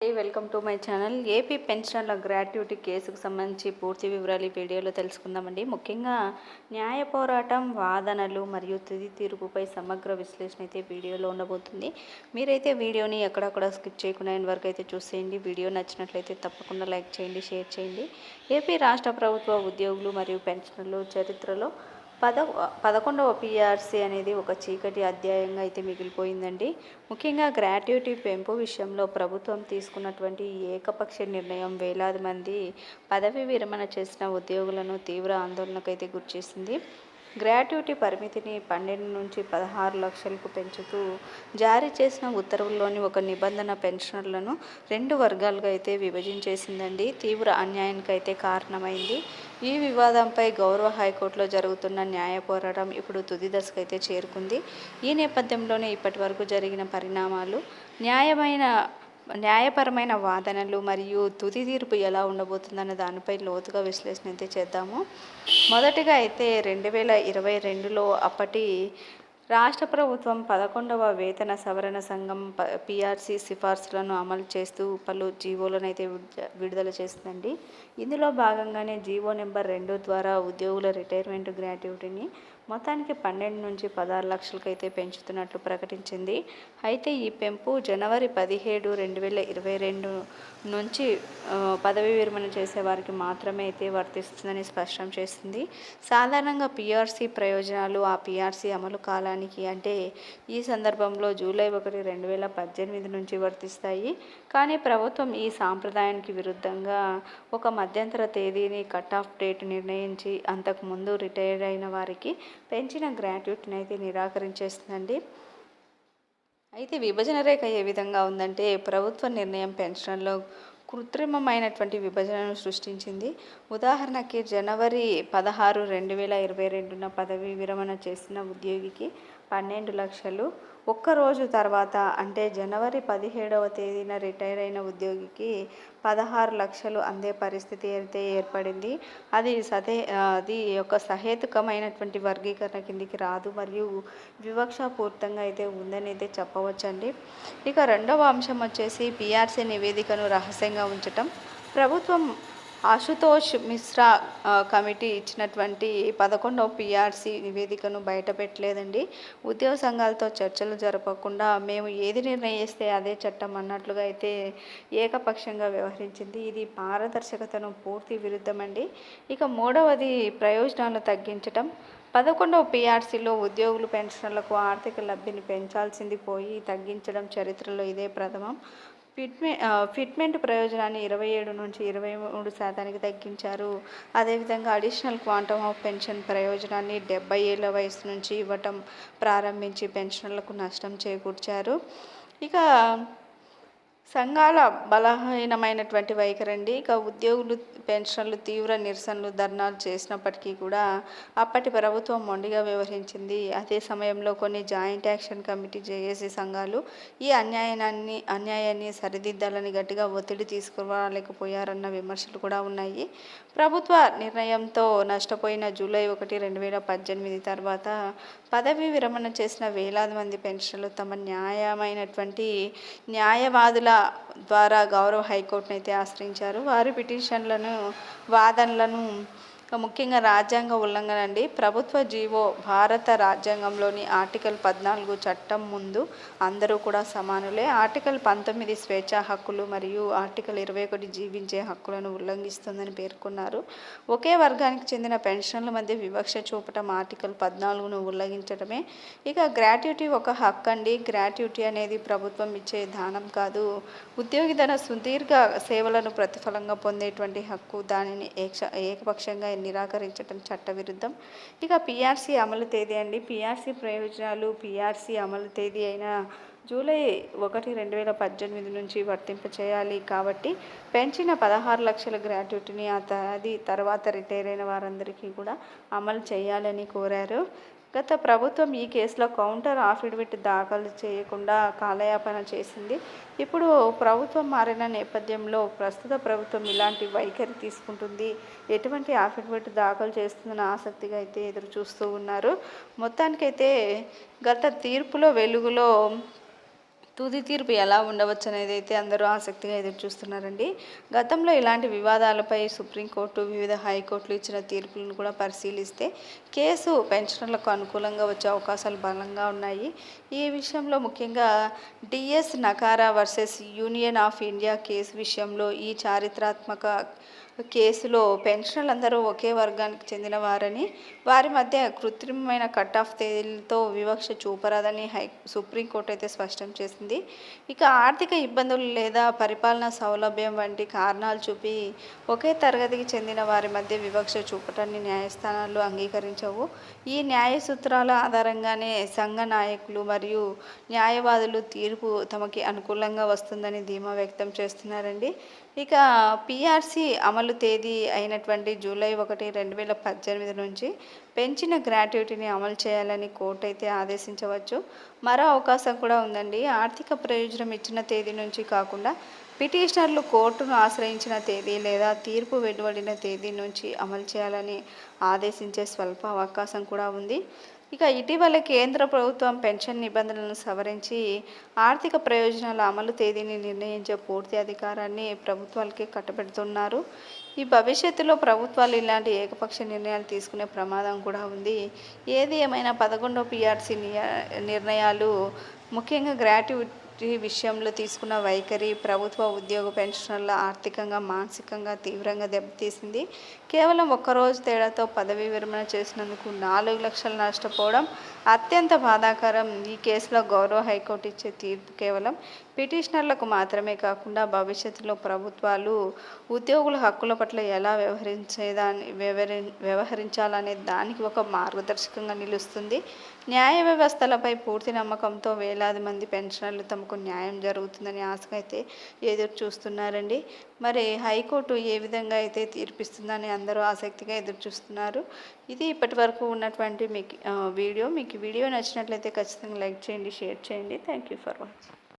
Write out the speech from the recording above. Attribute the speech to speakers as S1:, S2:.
S1: Hey welcome to my channel AP పెన్షన్ల gratuity కేసుకు సంబంధించి పూర్తి వివరాలు ఈ వీడియోలో తెలుసుకుందామండి. ముఖ్యంగా న్యాయ పోరాటం వాదనలు మరియు తుది తీర్పుపై సమగ్ర విశ్లేషణ అయితే వీడియోలో ఉండబోతుంది. మీరైతే వీడియోని ఎక్కడక్కడ స్కిప్ చేయకుండా ఎండ్ వరకు అయితే చూసేయండి. వీడియో నచ్చినట్లయితే తప్పకుండా లైక్ చేయండి షేర్ చేయండి. ఏపీ రాష్ట్ర ప్రభుత్వ ఉద్యోగులు మరియు పెన్షన్లు చరిత్రలో పద పదకొండవ పిఆర్సీ అనేది ఒక చీకటి అధ్యాయంగా అయితే మిగిలిపోయిందండి. ముఖ్యంగా గ్రాట్యుటీ పెంపు విషయంలో ప్రభుత్వం తీసుకున్నటువంటి ఏకపక్ష నిర్ణయం వేలాది మంది పదవి విరమణ చేసిన ఉద్యోగులను తీవ్ర ఆందోళనకు అయితే గురిచేసింది గ్రాట్యుటీ పరిమితిని పన్నెండు నుంచి పదహారు లక్షలకు పెంచుతూ జారీ చేసిన ఉత్తర్వుల్లోని ఒక నిబంధన పెన్షనర్లను రెండు వర్గాలుగా అయితే విభజించేసిందండి. తీవ్ర అన్యాయానికి అయితే కారణమైంది. ఈ వివాదంపై గౌరవ హైకోర్టులో జరుగుతున్న న్యాయ పోరాటం ఇప్పుడు తుది దశకైతే చేరుకుంది. ఈ నేపథ్యంలోనే ఇప్పటి వరకు జరిగిన పరిణామాలు న్యాయమైన న్యాయపరమైన వాదనలు మరియు తుది తీర్పు ఎలా ఉండబోతుందన్న దానిపై లోతుగా విశ్లేషణ అయితే చేద్దాము. మొదటిగా అయితే రెండు వేల ఇరవై రెండులో అప్పటి రాష్ట్ర ప్రభుత్వం పదకొండవ వేతన సవరణ సంఘం పిఆర్సి సిఫార్సులను అమలు చేస్తూ పలు జీవోలను అయితే విడుదల చేస్తుందండి. ఇందులో భాగంగానే జీవో నెంబర్ రెండు ద్వారా ఉద్యోగుల రిటైర్మెంట్ గ్రాట్యుటీని మొత్తానికి పన్నెండు నుంచి పదహారు లక్షలకైతే పెంచుతున్నట్లు ప్రకటించింది. అయితే ఈ పెంపు జనవరి పదిహేడు రెండు వేల ఇరవై రెండు నుంచి పదవి విరమణ చేసే వారికి మాత్రమే అయితే వర్తిస్తుందని స్పష్టం చేసింది. సాధారణంగా పిఆర్సీ ప్రయోజనాలు ఆ పిఆర్సి అమలు కాలానికి అంటే ఈ సందర్భంలో జూలై ఒకటి రెండు వేల పద్దెనిమిది నుంచి వర్తిస్తాయి. కానీ ప్రభుత్వం ఈ సాంప్రదాయానికి విరుద్ధంగా ఒక మధ్యంతర తేదీని కట్ ఆఫ్ డేట్ నిర్ణయించి అంతకుముందు రిటైర్ అయిన వారికి పెంచిన గ్రాట్యుటీని అయితే నిరాకరించేస్తుందండి. అయితే విభజన రేఖ ఏ విధంగా ఉందంటే ప్రభుత్వ నిర్ణయం పెన్షన్లో కృత్రిమమైనటువంటి విభజనను సృష్టించింది. ఉదాహరణకి జనవరి పదహారు రెండు వేల ఇరవై రెండున పదవీ విరమణ చేసిన ఉద్యోగికి పన్నెండు లక్షలు. ఒక్కరోజు తర్వాత అంటే జనవరి పదిహేడవ తేదీన రిటైర్ అయిన ఉద్యోగికి పదహారు లక్షలు అందే పరిస్థితి అయితే ఏర్పడింది. అది సదే అది ఒక సహేతుకమైనటువంటి వర్గీకరణ కిందికి రాదు మరియు వివక్షాపూర్తంగా అయితే ఉందని అయితే చెప్పవచ్చండి. ఇక రెండవ అంశం వచ్చేసి పిఆర్సీ నివేదికను రహస్యంగా ఉంచటం. ప్రభుత్వం ఆశుతోష్ మిశ్రా కమిటీ ఇచ్చినటువంటి పదకొండవ పిఆర్సీ నివేదికను బయటపెట్టలేదండి. ఉద్యోగ సంఘాలతో చర్చలు జరపకుండా మేము ఏది నిర్ణయిస్తే అదే చట్టం అన్నట్లుగా అయితే ఏకపక్షంగా వ్యవహరించింది. ఇది పారదర్శకతను పూర్తి విరుద్ధమండి. ఇక మూడవది ప్రయోజనాలు తగ్గించటం. పదకొండవ పిఆర్సీలో ఉద్యోగులు పెన్షన్లకు ఆర్థిక లబ్ధిని పెంచాల్సింది పోయి తగ్గించడం చరిత్రలో ఇదే ప్రథమం. ఫిట్మె ఫిట్మెంట్ ప్రయోజనాన్ని ఇరవై ఏడు నుంచి ఇరవై మూడు శాతానికి తగ్గించారు. అదేవిధంగా అడిషనల్ క్వాంటమ్ ఆఫ్ పెన్షన్ ప్రయోజనాన్ని డెబ్బై ఏళ్ళ వయసు నుంచి ఇవ్వటం ప్రారంభించి పెన్షన్లకు నష్టం చేకూర్చారు. ఇక సంఘాల బలహీనమైనటువంటి వైఖరండి. ఇక ఉద్యోగులు పెన్షన్లు తీవ్ర నిరసనలు ధర్నాలు చేసినప్పటికీ కూడా అప్పటి ప్రభుత్వం మొండిగా వ్యవహరించింది. అదే సమయంలో కొన్ని జాయింట్ యాక్షన్ కమిటీ జేఏసీ సంఘాలు ఈ అన్యాయాన్ని అన్యాయాన్ని సరిదిద్దాలని గట్టిగా ఒత్తిడి తీసుకురాలేకపోయారన్న విమర్శలు కూడా ఉన్నాయి. ప్రభుత్వ నిర్ణయంతో నష్టపోయిన జూలై ఒకటి రెండు వేల పద్దెనిమిది తర్వాత పదవి విరమణ చేసిన వేలాది మంది పెన్షన్లు తమ న్యాయమైనటువంటి న్యాయవాదుల ద్వారా గౌరవ హైకోర్టును అయితే ఆశ్రయించారు. వారి పిటిషన్లను వాదనలను ముఖ్యంగా రాజ్యాంగ ఉల్లంఘన అండి. ప్రభుత్వ జీవో భారత రాజ్యాంగంలోని ఆర్టికల్ పద్నాలుగు చట్టం ముందు అందరూ కూడా సమానులే. ఆర్టికల్ పంతొమ్మిది స్వేచ్ఛా హక్కులు మరియు ఆర్టికల్ ఇరవై ఒకటి జీవించే హక్కులను ఉల్లంఘిస్తుందని పేర్కొన్నారు. ఒకే వర్గానికి చెందిన పెన్షన్ల మధ్య వివక్ష చూపటం ఆర్టికల్ పద్నాలుగును ఉల్లంఘించడమే ఇక గ్రాట్యుటీ ఒక హక్కు అండి. గ్రాట్యుటీ అనేది ప్రభుత్వం ఇచ్చే దానం కాదు. ఉద్యోగి తన సుదీర్ఘ సేవలను ప్రతిఫలంగా పొందేటువంటి హక్కు. దానిని ఏక్ష ఏకపక్షంగా నిరాకరించడం చట్టవిరుద్ధం. ఇక పిఆర్సీ అమలు తేదీ అండి. పిఆర్సీ ప్రయోజనాలు పిఆర్సీ అమలు తేదీ అయిన జూలై ఒకటి రెండు వేల పద్దెనిమిది నుంచి వర్తింప చేయాలి కాబట్టి పెంచిన పదహారు లక్షల గ్రాట్యుటీని అది తర్వాత రిటైర్ అయిన వారందరికీ కూడా అమలు చేయాలని కోరారు. గత ప్రభుత్వం ఈ కేసులో కౌంటర్ ఆఫిడవిట్ దాఖలు చేయకుండా కాలయాపన చేసింది. ఇప్పుడు ప్రభుత్వం మారిన నేపథ్యంలో ప్రస్తుత ప్రభుత్వం ఇలాంటి వైఖరి తీసుకుంటుంది. ఎటువంటి ఆఫిడవిట్ దాఖలు చేస్తుందని ఆసక్తిగా అయితే ఎదురు చూస్తూ ఉన్నారు. మొత్తానికైతే గత తీర్పులో వెలుగులో తుది తీర్పు ఎలా ఉండవచ్చు అనేది అయితే అందరూ ఆసక్తిగా ఎదురు చూస్తున్నారండి గతంలో ఇలాంటి వివాదాలపై సుప్రీంకోర్టు వివిధ హైకోర్టులు ఇచ్చిన తీర్పులను కూడా పరిశీలిస్తే కేసు పెన్షనర్లకు అనుకూలంగా వచ్చే అవకాశాలు బలంగా ఉన్నాయి. ఈ విషయంలో ముఖ్యంగా DS Nakara versus union of India case విషయంలో ఈ చారిత్రాత్మక కేసులో పెన్షనర్లు అందరూ ఒకే వర్గానికి చెందిన వారని వారి మధ్య కృత్రిమమైన కట్ ఆఫ్ తేదీలతో వివక్ష చూపరాదని హై సుప్రీంకోర్టు అయితే స్పష్టం చేసింది. ఇక ఆర్థిక ఇబ్బందులు లేదా పరిపాలన సౌలభ్యం వంటి కారణాలు చూపి ఒకే తరగతికి చెందిన వారి మధ్య వివక్ష చూపటాన్ని న్యాయస్థానాలు అంగీకరించవు. ఈ న్యాయ సూత్రాల ఆధారంగానే సంఘ నాయకులు మరియు న్యాయవాదులు తీర్పు తమకి అనుకూలంగా వస్తుందని ధీమా వ్యక్తం చేస్తున్నారండి. ఇక పిఆర్సి అమలు తేదీ అయినటువంటి జూలై ఒకటి రెండు వేల పద్దెనిమిది నుంచి పెంచిన గ్రాట్యుటీని అమలు చేయాలని కోర్టు అయితే ఆదేశించవచ్చు. మరో అవకాశం కూడా ఉందండి. ఆర్థిక ప్రయోజనం ఇచ్చిన తేదీ నుంచి కాకుండా పిటిషనర్లు కోర్టును ఆశ్రయించిన తేదీ లేదా తీర్పు వెలువడిన తేదీ నుంచి అమలు చేయాలని ఆదేశించే స్వల్ప అవకాశం కూడా ఉంది. ఇక ఇటీవల కేంద్ర ప్రభుత్వం పెన్షన్ నిబంధనలను సవరించి ఆర్థిక ప్రయోజనాల అమలు తేదీని నిర్ణయించే పూర్తి అధికారాన్ని ప్రభుత్వాలకి కట్టబెడుతున్నారు. ఈ భవిష్యత్తులో ప్రభుత్వాలు ఇలాంటి ఏకపక్ష నిర్ణయాలు తీసుకునే ప్రమాదం కూడా ఉంది. ఏది ఏమైనా పదకొండో పిఆర్సీ నిర్ణయాలు ముఖ్యంగా గ్రాట్యుటీ విషయంలో తీసుకున్న వైఖరి ప్రభుత్వ ఉద్యోగ పెన్షనర్ల ఆర్థికంగా మానసికంగా తీవ్రంగా దెబ్బతీసింది. కేవలం ఒక్కరోజు తేడాతో పదవీ విరమణ చేసినందుకు నాలుగు లక్షలు నష్టపోవడం అత్యంత బాధాకరం. ఈ కేసులో గౌరవ హైకోర్టు ఇచ్చే తీర్పు కేవలం పిటిషనర్లకు మాత్రమే కాకుండా భవిష్యత్తులో ప్రభుత్వాలు ఉద్యోగుల హక్కుల పట్ల ఎలా వ్యవహరించేదాన్ని వ్యవహరి వ్యవహరించాలనే దానికి ఒక మార్గదర్శకంగా నిలుస్తుంది. న్యాయ వ్యవస్థలపై పూర్తి నమ్మకంతో వేలాది మంది పెన్షనర్లు తమకు న్యాయం జరుగుతుందని ఆశగా అయితే ఎదురు చూస్తున్నారండి. మరి హైకోర్టు ఏ విధంగా అయితే తీర్పిస్తుందని అందరూ ఆసక్తిగా ఎదురు చూస్తున్నారు. ఇది ఇప్పటి వరకు ఉన్నటువంటి మీకు వీడియో. మీకు వీడియో నచ్చినట్లయితే ఖచ్చితంగా లైక్ చేయండి షేర్ చేయండి. Thank you for watching